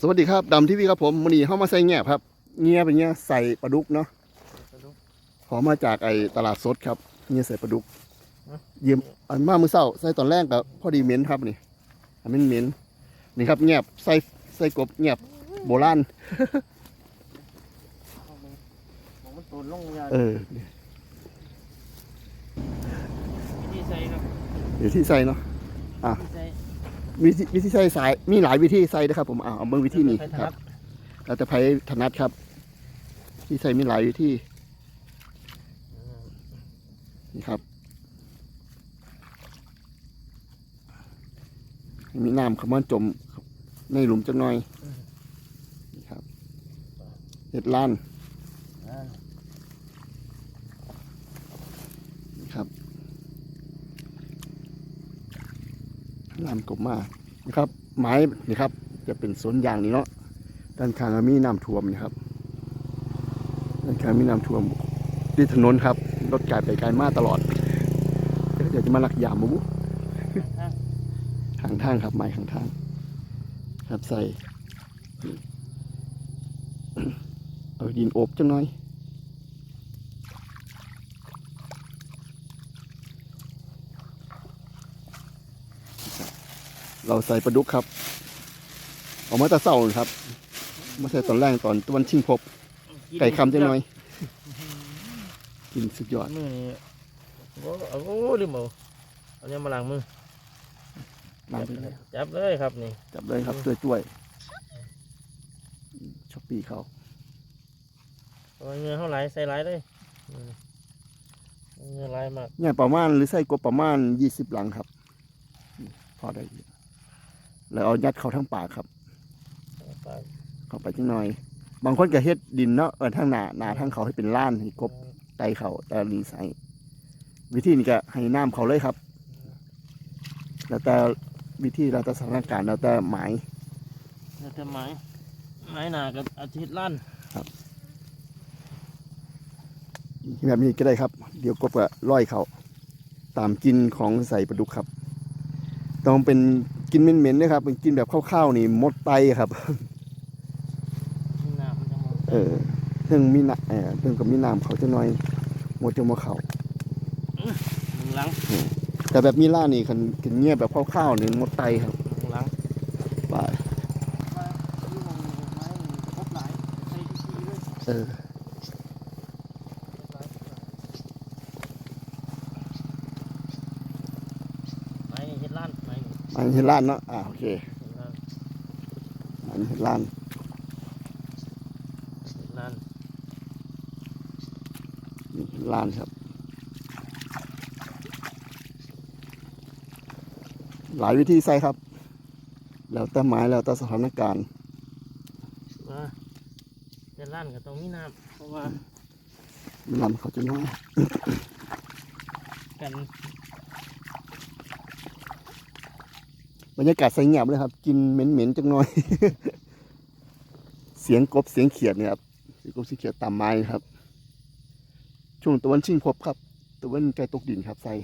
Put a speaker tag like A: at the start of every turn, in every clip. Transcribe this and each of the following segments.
A: สวัสดีครับดำทีวีครับผมมันนี้เข้ามาใส่แง่ครับเงี้ยเป็นเงี้ยใส่ปลาดุกเนาะขอมาจากไอ้ตลาดสดครับเงี้ยใส่ปลาดุก
B: ฮะ
A: ยืมอันมามือเศร้าใส่ตอนแรกกับพอดีเหม็นครับนี่อันนี้เหม็นนี่ครับแงบใส่ใส่กบแงบโบราณ
B: ผมมันตูนลงยา
A: เออ
B: ที่ใส่ครับ
A: เดี๋ยวที่ใส่เนาะ
B: ที่ใส่
A: วิธีวิธีใส่สายมีหลายวิธีใส่นะครับ ผมอ่าเอาเบิ่งวิธีนี้ครับเราจะไผถนัดครับ ที่ใส่มีหลายวิธีนี่ครับ มีน้ำข้ามาจมในหลุมจังหน่อยนี่ครับเห็ดล้านนี่ครับ น้ำกบมานะครับไม้นี่ครับ จะเป็นสวนยางนี่เนาะด้านข้างมีน้ำท่วมนี่ครับด้านข้างมีน้ำท่วมที่ถนนครับรถไกลไปไกลมาตลอดเดี๋ยวจะมาลักยามบุ
B: อ่า
A: งทางครับไม้ข้างทาง ครับใส่เอาดินโอบจังหน่อย เราใส่ปลาดุกครับเอามาแตะเศร้าครับมาใส่ตอนแรกตอนตะวันชิงพบ ไก่คำจังหน่อย กินสุดยอด
B: มือนี่โอ้โหลืมเอาเอาเนี่ยมาล้างมือ
A: ล้างไปเลย
B: จับเลยครับนี่
A: จับเลยครับช่วยช่วยช็อปปี้เขา
B: เอาเงินเท่าไหรใส่ไหลายเลยอืมเอาเงินไหลายมาก
A: เนี่ยประมาณหรือใส่กบประมาณยี่สิบหลังครับอืมพอได้อยู่ แล้วเอายัดเข้าทั้งปากครับ
B: ปาก
A: เข้าไปจังหน่อย บางคนก็เฮ็ดดินเนาะเออทั้งหนาหนาทั้งเขาให้เป็นล้านให้กบไตเขาแต่รีใส่วิธีนี้ก็ให้น้ำเขาเลยครับ แล้วแต่วิธีแล้วแต่สถานการณ์แล้วแต่หมาย
B: แล้วแต่ไม้ไม้หนากับอาทิตย์ลั่น
A: แบบนี้ก็ได้ครับ เดี๋ยวกบก็ร้อยเขาตามกินของใส่ปลาดุกครับ ต้องเป็น กินเหม็นๆนะครับเป็นกินแบบข้าวๆนี่มดไตครับ
B: นี่น้ำมันจะมอง
A: เออเรื่องมีน้ำเออเรื่องกับมีน้ำเขาจะน้อยหมดจะมาเขา
B: หนึ่งหลัง
A: แต่แบบมีล่านี่คันกินเงียบแบบข้าวๆนี่มดไตครับ
B: หนึ่งหลัง
A: บายเออ
B: ไม้นี่เฮ็ดลั่นไม้นี่
A: อันนี้เห็นล้านเนาะอ่าโอเค
B: เฮ็ดลั่น
A: อันนี้เห็นล้าน
B: เฮ็ดลั่น
A: นี่เห็นล้านครับหลายวิธีใส่ครับ แล้วแต่หมายแล้วแต่สถานการณ์
B: ว่าเฮ็ดลั่นก็ต้องมีน้ำเพราะว่า
A: มีน้ำเขาจะน้อย
B: กัน
A: บรรยากาศใสเงียบเลยครับ กินเหม็นๆจังหน่อย เสียงกบเสียงเขียดเนี่ยครับเสียงกบเสียงเขียดตามไม้ครับ ช่วงตะวันชิงพบครับตะวันใกลตกดินครับใส่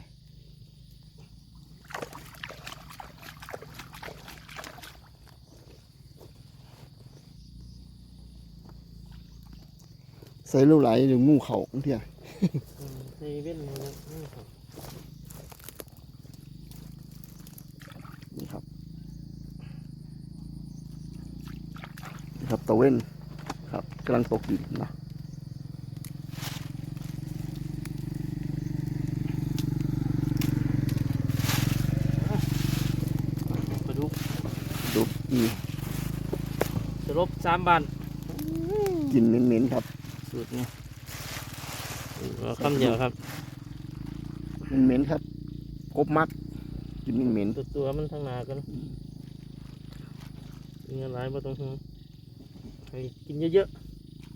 A: ใส่ลูกไหลหรืองูเขาบางเทีย
B: อืมเซเว่นนี่นี่ครับ
A: นี่ครับ นี่ครับตะเว้นครับกำลังตกดินนะ
B: ปลาดุก
A: ดูนี่
B: จะลบสามบาน
A: กินเหม็นๆครับ
B: สูตรนี่เอาคำเดียวครับ
A: เหม็นๆครับกบมักกินเหม็น
B: ตัวตัวมันทางหนากันมีอะไรบ่ต้องห่วง ให้กินเยอะ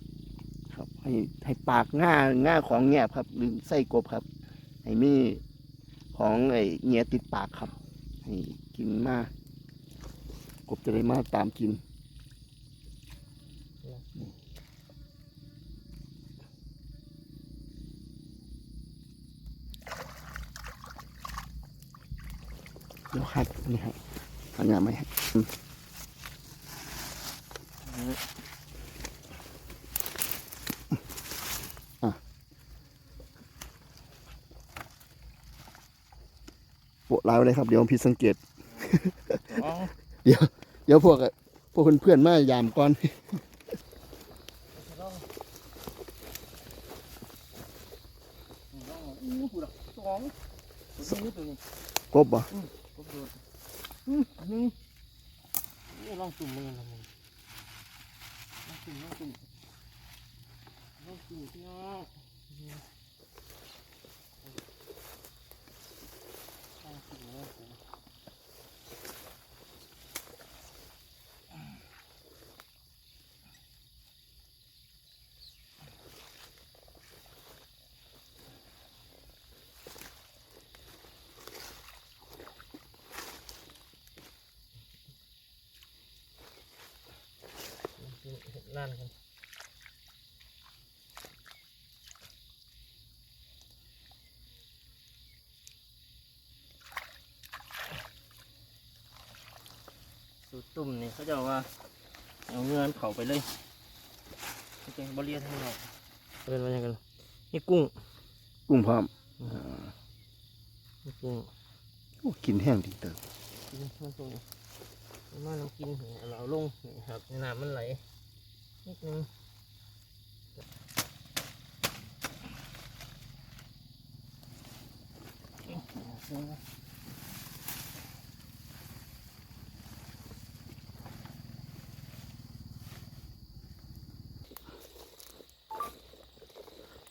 A: ๆครับ ให้ให้ปากง่าง่าของแงบครับ หรือไส้กบครับ ให้มีของไอ้เงียติดปากครับ ให้กินมากกบจะได้มาตามกินเดี๋ยวหัดนี่ครับหันงานไหมครับโปะ ลายไว้เลยครับ เดี๋ยวผมผิดสังเกต
B: อ๋อ
A: เดี๋ยว เดี๋ยวพวกอะพวกเพื่อนๆมายามก่อน
B: ลองลองอู้หูดักสองตัวนี้ตัวนี้
A: กบบ่
B: กบโดดอืมอันนี้นี่ลองจุ่มมือนะมึงลองจุ่มลองจุ่มลองจุ่มพี่น้องลองจุ่มลองจุ่ม นั่นกันสูตรตุ่มนี่เขาจะว่าเอาเงินเผาไปเลยโอเคบริเวณทั้งหมดเป็นว่าอย่างกันนี่กุ้ง
A: กุ้งพร้อม
B: นี่กุ้ง
A: โอ้กินแห้งดีเติม
B: กินมันตรงมันมาน้ำกินนี่เราเอาลงนี่ครับในน้ำมันไหล นิดนึง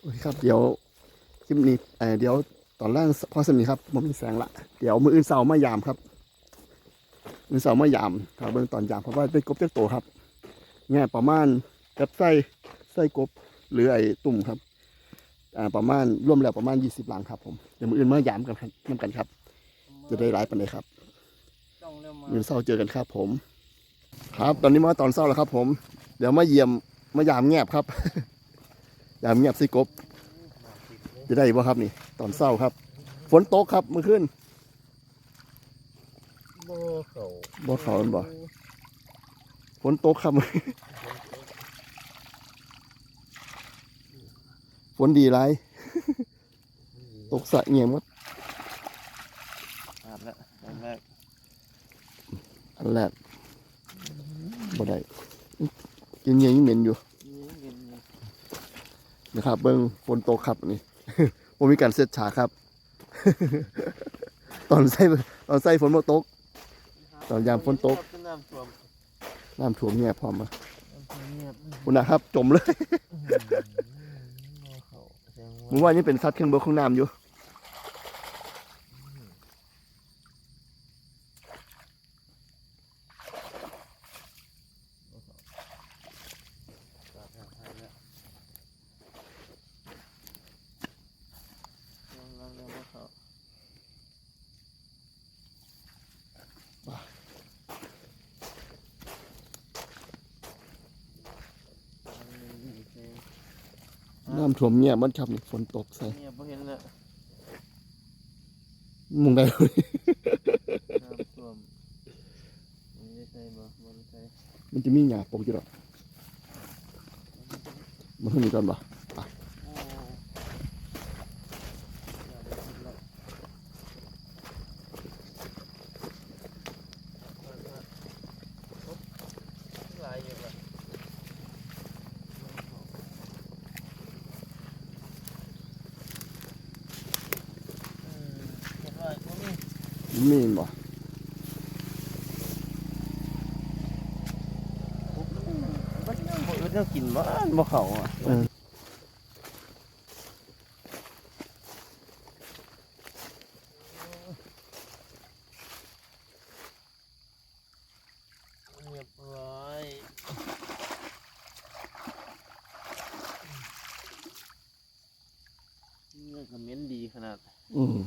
A: โอเคครับเดี๋ยวคลิปนี้เอ่อเดี๋ยวตอนแรกพอสมีครับมันมีแสงละเดี๋ยวมืออื่นเสามายามครับมือเสามายามครับเบิ่งตอนยามเพราะว่าได้กบเจ้าโตครับ แง่ประมาณกับไส้ไส้กบหรือไอ้ตุ่มครับอ่าประมาณร่วมแล้วประมาณ20หลังครับผมเดี๋ยวมืออื่นมายามกันครับนำกันครับ จะได้หลายปันเลยครับ
B: จ้องเริ่มมา
A: เงินเศร้าเจอกันครับผม ครับ ตอนนี้มาตอนเศร้าแล้วครับ ผม เดี๋ยวมาเยี่ยมมายามแงบครับ ยามแงบสิกบ จะได้บ่ครับนี่ ตอนเศร้าครับ ฝนตกครับเมื่อคืน
B: บ่เขา
A: บ่เขามันบ่ ฝนตกครับฝนดีไรตกสะเงียบหมด
B: อาบแล้วอันแรก
A: อันแรกบ่ได้กินเงียยังเหม็นอยู่
B: นี่เป็น
A: นะครับ เบิ่งฝนตกครับนี่ผมมีการเซตฉากครับ ตอนใส่ตอนใส่ฝนบ่ตก ตอนยามฝนตก
B: เป็ นน้ำท่วม
A: น้ำท่วมแง่พร้อมมา
B: น้ำท่วมเงียบ
A: คุณนะครับ จมเลย
B: บ่เขาแสดง
A: เมื่อวานนี้เป็นซัดเครื่องเบอร์ของน้ำอยู่
B: ว่าอาบแล้วอาบแล้วยังยังยังบ่เขามันมีเพลง
A: น้ำท่วมแง่มันครับนี่ฝนตกใส่
B: เนี่ยบ่เห็นแล้ว
A: มุงได้เลย
B: น้ำท่วมมันได้ใส่บ่บ่ได้ใส่
A: มันจะมีหยาปกอยู่หรอกมันขึ้นอีกก่อนบ่
B: โอ้อย่าได้คิดแล้วว่าว่าโอ๊ะหลายอยู่ว่ะอืมเห็นว่าบ่มี
A: มันมีบ่
B: มันยังบ่อึดแนวกินบ่อันบ่เข้าอะ
A: เออ
B: เรียบร้อยเนื้อก็เหม็นดีขนาด
A: อืม
B: มี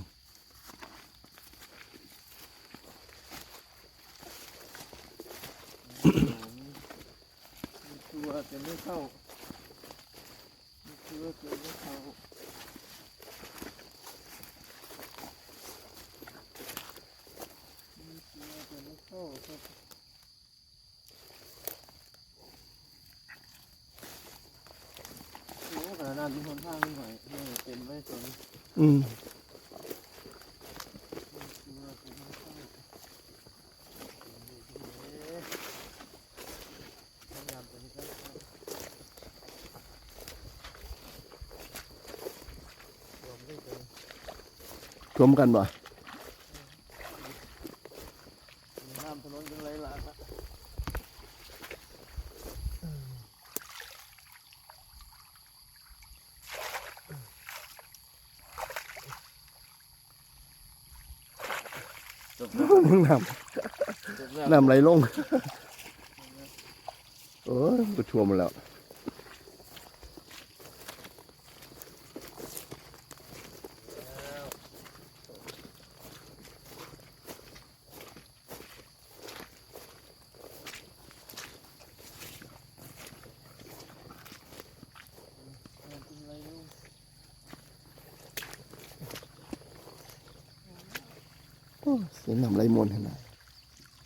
B: ไม่เข้าคือว่าเกิดไม่เข้าเข้าครับโอ้กระนานที่คนข้างนี่หน่อยเต็มไว้ตรง
A: อืม รวมกันบ่
B: น้ำถนนยังไรล่ะจบแล้ว
A: มึงน้
B: จบแล้วำ
A: น้ำไหลลงโอ้ยก็ท่วมมาแล้ว โอ้ เสียงน้ำไหลมวนเห็นไหม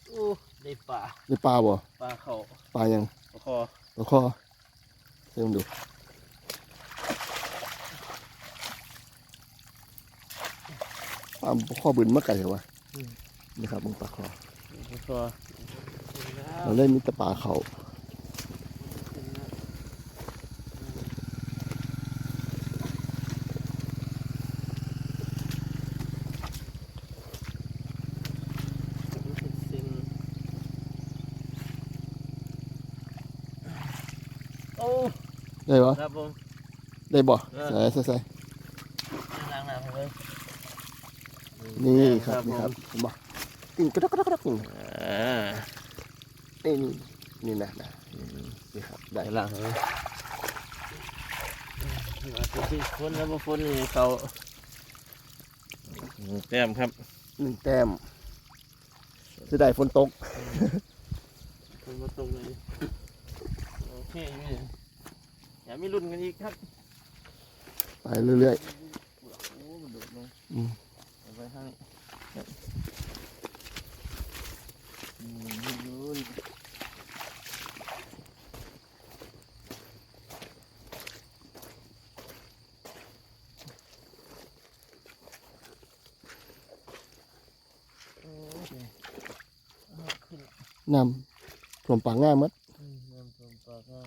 B: โอ้ได้ป่า
A: ได้ปลาบ่
B: ปลาเขา
A: ปลายัง
B: ปลาคอ
A: ตะคอเสียงดูปลาข้อบืนเมื่อไก่เหรอวะนี่ครับมึงปลาคอ
B: ปลาคอ
A: เราเล่นมิตรปลาเขา
B: โอ้
A: ได้บ่
B: ครับผม
A: ได้บ่
B: เออ
A: ใส่ใส่ใส่
B: ล้างน้ำเลย
A: นี่ครับนี่ครับเห็นบ่ติ่งกระดกกระดกกระดกนี่
B: อ่า
A: นี่นี่นี่นะนะนี่ครับได้
B: ได้ล้างเลยมาเป็นที่ฝนแล้วมาฝนนี่เขาแต้มครับ
A: หนึ่งแต้มจะได้ฝนตก
B: ฝนมาตกเลยโอ เคอยู่นี่อย่ามีรุ่นกันอีกครับ
A: ไปเรื่อย
B: โอ้มันโดดลง
A: ๆอืม
B: เอาไปข้างนี้ครับอืมมีรุ่นโอ้ยเอาขึ้น
A: น้ำท่วมปากง่ายหมัด
B: อืมน้ำท่วมปากอะ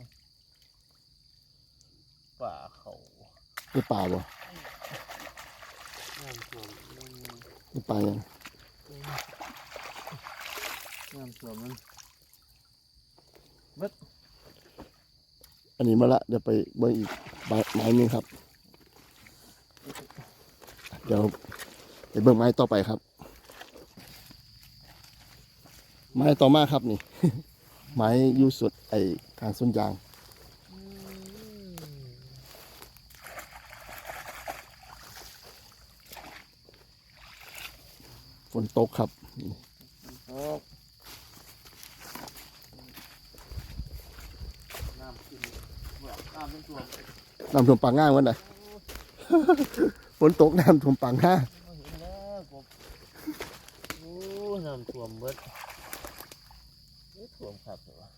B: ป่าเขา
A: ได้ ปลาบ่
B: น้ำท่วมมัน
A: ได้ปลายัง
B: น้ำท่วมมัน
A: อันนี้มาละเดี๋ยวไปเบิ่งอีกใบไม้หนึงครับ เดี๋ยวไปเบิ่งไม้ต่อไปครับ ไม้ต่อมาครับนี่ ไม้อยูสุดไอ้ทางส้นยาง นตกครับ
B: ตกน้ำขึ้นเบื่อน้ำเป็นท่วม
A: น้ำท่วมปากง่ายวันไหนฝนตกน้ำท่วมปากง่าย
B: ไม่เห็นแล้วผมโอ้น้ำท่วมเบิดเอ๊ะท่วมครับเหรอวะ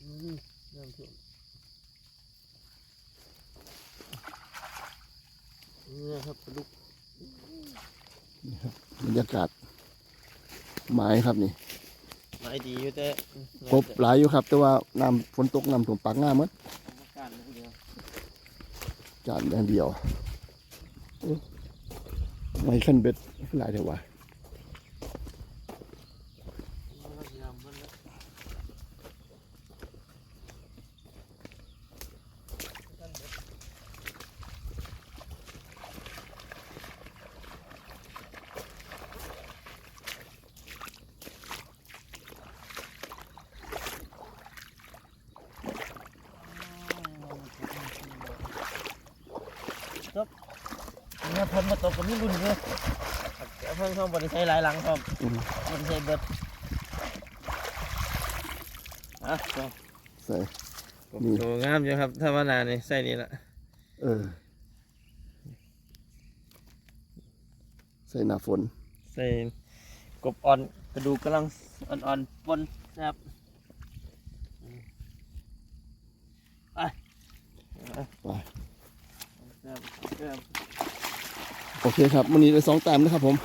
B: อืมน้ำท่วม นี่ยครับปลาดุก
A: บรรยากาศไม้ครับนี่
B: ไม้ดีอยู่แต่
A: ครบหลายอยู่ครับ แต่ว่าน้ำฝนตกน้ำท่วมปากง่ายหมั้
B: การนิดเดียว
A: จานอย่างเดียวโอ้ไม้ขั้นเบ็ดหลายเถอะวะ
B: เนี่ยพ้นมาตกกับนี่รุ่นเลยเพิ่งเข้าบริษัทหลายหลังครับ
A: อืม
B: บริษัทเบิดอะก็
A: ใส่นี่
B: โหงามอยู่ครับ ถ้าว่านานนี่ใส่นี่ละ
A: เออใส่หน้าฝน
B: ใส่กบอ่อนกระดูกกำลังอ่อนๆปนนะครับ
A: ไป
B: แซ่บแซ่บ
A: โอเคครับวันนี้ได้สองแต้มนะครับผม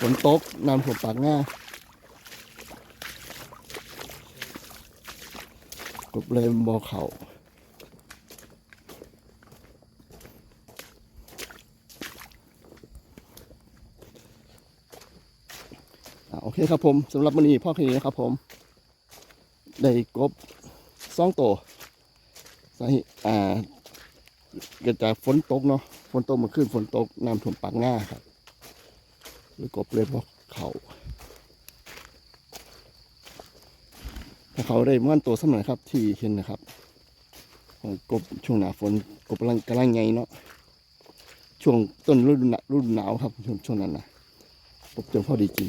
A: ฝนตกน้ำท่วมปากหน้ากบเลยบอเขาอ่าโอเคครับผมสำหรับวันนี้พ่อแค่นี้นะครับผม ได้กบสองตัวสาเหตุอ่า เกิดจากฝนตกเนาะฝนตกมาขึ้นฝนตกน้ำท่วมปากหน้าครับหรือกบเลยเพราะเขาถ้าเขาได้ม้วนตัวสมัยครับ ที่เห็นนะครับ ของกบช่วงหนาฝนกบกำลังกำลังไงเนาะช่วงต้นฤดูหนาวครับช่วงช่วงนั้นนะกบจนพอดีกิน